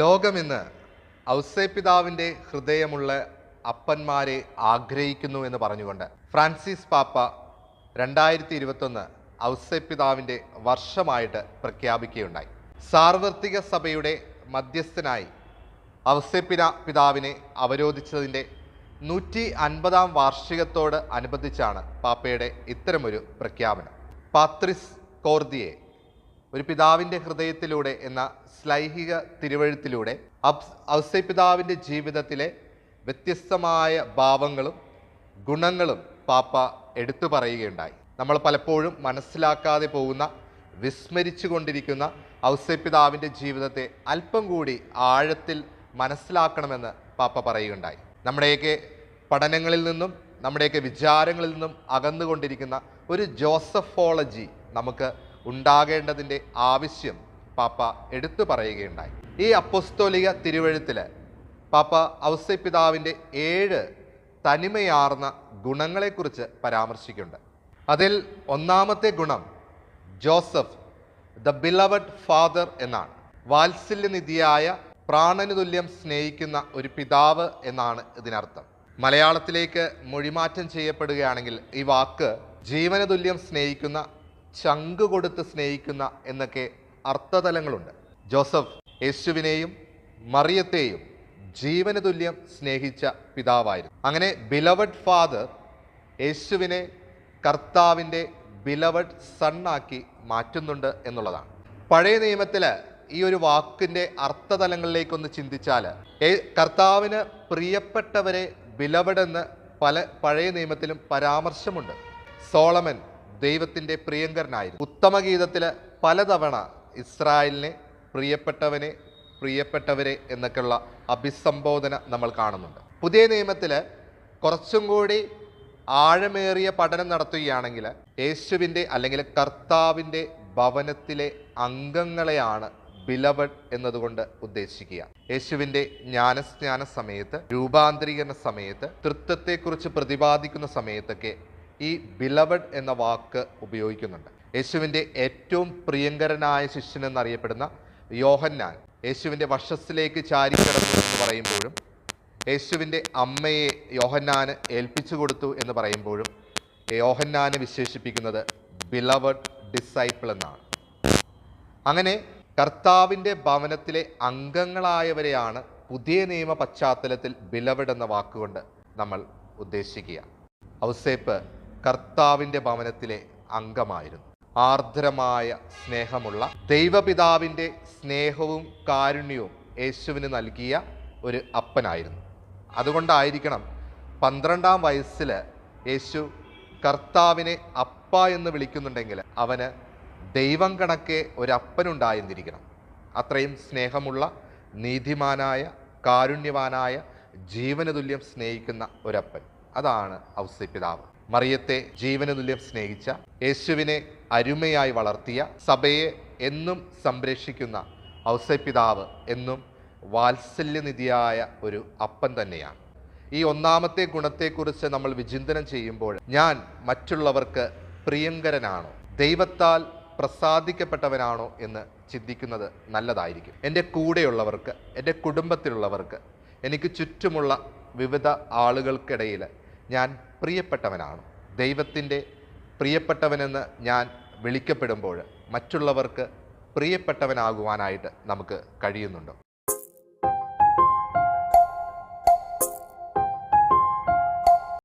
ലോകമിന്ന് ഔസേപിതാവിന്റെ ഹൃദയമുള്ള അപ്പന്മാരെ ആഗ്രഹിക്കുന്നു എന്ന് പറഞ്ഞുകൊണ്ട് ഫ്രാൻസിസ് പാപ്പ രണ്ടായിരത്തി ഇരുപത്തൊന്ന് ഔസേപിതാവിന്റെ വർഷമായിട്ട് പ്രഖ്യാപിക്കുകയുണ്ടായി. സാർവത്രിക സഭയുടെ മധ്യസ്ഥനായി ഔസേപ്പിന പിതാവിനെ അവരോധിച്ചതിന്റെ നൂറ്റി അൻപതാം വാർഷികത്തോട് അനുബന്ധിച്ചാണ് പാപ്പയുടെ ഇത്തരമൊരു പ്രഖ്യാപനം. പാത്രിസ് കോർദിയെ ഒരു പിതാവിന്റെ ഹൃദയത്തിലൂടെ എന്ന ശ്ലൈഹിക തിരുവഴുത്തിലൂടെ അബ്സ് ഔസേപിതാവിന്റെ ജീവിതത്തിലെ വ്യത്യസ്തമായ ഭാവങ്ങളും ഗുണങ്ങളും പാപ്പ എടുത്തു പറയുകയുണ്ടായി. നമ്മൾ പലപ്പോഴും മനസ്സിലാക്കാതെ പോകുന്ന വിസ്മരിച്ചു കൊണ്ടിരിക്കുന്ന ഔസേപിതാവിന്റെ ജീവിതത്തെ അല്പം കൂടി ആഴത്തിൽ മനസ്സിലാക്കണമെന്ന് പാപ്പ പറയുകയുണ്ടായി. നമ്മുടെയൊക്കെ പഠനങ്ങളിൽ നിന്നും നമ്മുടെയൊക്കെ വിചാരങ്ങളിൽ നിന്നും അകന്നുകൊണ്ടിരിക്കുന്ന ഒരു ജോസഫോളജി നമുക്ക് ഉണ്ടാകേണ്ടതിന്റെ ആവശ്യം പാപ്പ എടുത്തു പറയുകയുണ്ടായി. ഈ അപ്പൊസ്തോലിക തിരുവഴുത്തിൽ പാപ്പ ഔസ്യപിതാവിന്റെ ഏഴ് തനിമയാർന്ന ഗുണങ്ങളെക്കുറിച്ച് പരാമർശിക്കുന്നുണ്ട്. അതിൽ ഒന്നാമത്തെ ഗുണം ജോസഫ് ദ ബിലവഡ് ഫാദർ എന്നാണ്. വാത്സല്യനിധിയായ പ്രാണന് തുല്യം സ്നേഹിക്കുന്ന ഒരു പിതാവ് എന്നാണ് ഇതിനർത്ഥം. മലയാളത്തിലേക്ക് മൊഴിമാറ്റം ചെയ്യപ്പെടുകയാണെങ്കിൽ ഈ വാക്ക് ജീവനതുല്യം സ്നേഹിക്കുന്ന ചങ്ക് കൊടുത്ത് സ്നേഹിക്കുന്ന എന്നൊക്കെ അർത്ഥതലങ്ങളുണ്ട്. ജോസഫ് യേശുവിനെയും മറിയത്തെയും ജീവന തുല്യം സ്നേഹിച്ച പിതാവായിരുന്നു. അങ്ങനെ ബിലവഡ് ഫാദർ യേശുവിനെ കർത്താവിന്റെ ബിലവഡ് സണ്ണാക്കി മാറ്റുന്നുണ്ട് എന്നുള്ളതാണ്. പഴയ നിയമത്തിൽ ഈ ഒരു വാക്കിന്റെ അർത്ഥതലങ്ങളിലേക്കൊന്ന് ചിന്തിച്ചാൽ കർത്താവിന് പ്രിയപ്പെട്ടവരെ ബിലവഡ് എന്ന് പല പഴയ നിയമത്തിലും പരാമർശമുണ്ട്. സോളമൻ ദൈവത്തിന്റെ പ്രിയങ്കരനായിരുന്നു. ഉത്തമഗീതത്തിൽ പലതവണ ഇസ്രായേലിനെ പ്രിയപ്പെട്ടവനെ പ്രിയപ്പെട്ടവരെ എന്നൊക്കെയുള്ള അഭിസംബോധന നമ്മൾ കാണുന്നുണ്ട്. പുതിയ നിയമത്തിൽ കുറച്ചും കൂടി ആഴമേറിയ പഠനം നടത്തുകയാണെങ്കിൽ യേശുവിന്റെ അല്ലെങ്കിൽ കർത്താവിന്റെ ഭവനത്തിലെ അംഗങ്ങളെയാണ് ബിലവഡ് എന്നതുകൊണ്ട് ഉദ്ദേശിക്കുക. യേശുവിന്റെ ജ്ഞാനസ്നാന സമയത്ത് രൂപാന്തരീകരണ സമയത്ത് തൃത്വത്തെക്കുറിച്ച് പ്രതിപാദിക്കുന്ന സമയത്തൊക്കെ ഈ ബിലവഡ് എന്ന വാക്ക് ഉപയോഗിക്കുന്നുണ്ട്. യേശുവിന്റെ ഏറ്റവും പ്രിയങ്കരനായ ശിഷ്യൻ എന്നറിയപ്പെടുന്ന യോഹന്നാൻ യേശുവിന്റെ വശസ്സിലേക്ക് ചാരിക്കിടന്നു എന്ന് പറയുമ്പോഴും യേശുവിന്റെ അമ്മയെ യോഹന്നാന് ഏൽപ്പിച്ചു കൊടുത്തു എന്ന് പറയുമ്പോഴും യോഹന്നാന് വിശേഷിപ്പിക്കുന്നത് ബിലവഡ് ഡിസൈപ്പിൾ എന്നാണ്. അങ്ങനെ കർത്താവിന്റെ ഭവനത്തിലെ അംഗങ്ങളായവരെയാണ് പുതിയ നിയമ പശ്ചാത്തലത്തിൽ ബിലവഡ് എന്ന വാക്കുകൊണ്ട് നമ്മൾ ഉദ്ദേശിക്കുക. ഔസേപ്പ് കർത്താവിന്റെ ഭവനത്തിലെ അംഗമായിരുന്നു. ആർദ്രമായ സ്നേഹമുള്ള ദൈവപിതാവിന്റെ സ്നേഹവും കാരുണ്യവും യേശുവിന് നൽകിയ ഒരു അപ്പനായിരുന്നു. അതുകൊണ്ടായിരിക്കണം പന്ത്രണ്ടാം വയസ്സിൽ യേശു കർത്താവിനെ അപ്പ എന്ന് വിളിക്കുന്നുണ്ടെങ്കിൽ അവന് ദൈവം കണക്കെ ഒരപ്പനുണ്ടായിരുന്നിരിക്കണം അത്രയും സ്നേഹമുള്ള നീതിമാനായ കാരുണ്യവാനായ ജീവന തുല്യം സ്നേഹിക്കുന്ന ഒരപ്പൻ അതാണ് ഔസപിതാവ് മറിയത്തെ ജീവന തുല്യം സ്നേഹിച്ച യേശുവിനെ അരുമയായി വളർത്തിയ സഭയെ എന്നും സംരക്ഷിക്കുന്ന ഔസപിതാവ് എന്നും വാത്സല്യനിധിയായ ഒരു അപ്പൻ തന്നെയാണ്. ഈ ഒന്നാമത്തെ ഗുണത്തെക്കുറിച്ച് നമ്മൾ വിചിന്തനം ചെയ്യുമ്പോൾ ഞാൻ മറ്റുള്ളവർക്ക് പ്രിയങ്കരനാണോ? ദൈവത്താൽ പ്രസാദിക്കപ്പെട്ടവനാണോ എന്ന് ചിന്തിക്കുന്നത് നല്ലതായിരിക്കും. എന്റെ കൂടെയുള്ളവർക്ക് എന്റെ കുടുംബത്തിലുള്ളവർക്ക് എനിക്ക് ചുറ്റുമുള്ള വിവിധ ആളുകൾക്കിടയിൽ ഞാൻ പ്രിയപ്പെട്ടവനാണ്. ദൈവത്തിന്റെ പ്രിയപ്പെട്ടവനെന്ന് ഞാൻ വിളിക്കപ്പെടുമ്പോൾ മറ്റുള്ളവർക്ക് പ്രിയപ്പെട്ടവനാകുവാനായിട്ട് നമുക്ക് കഴിയുന്നുണ്ടോ.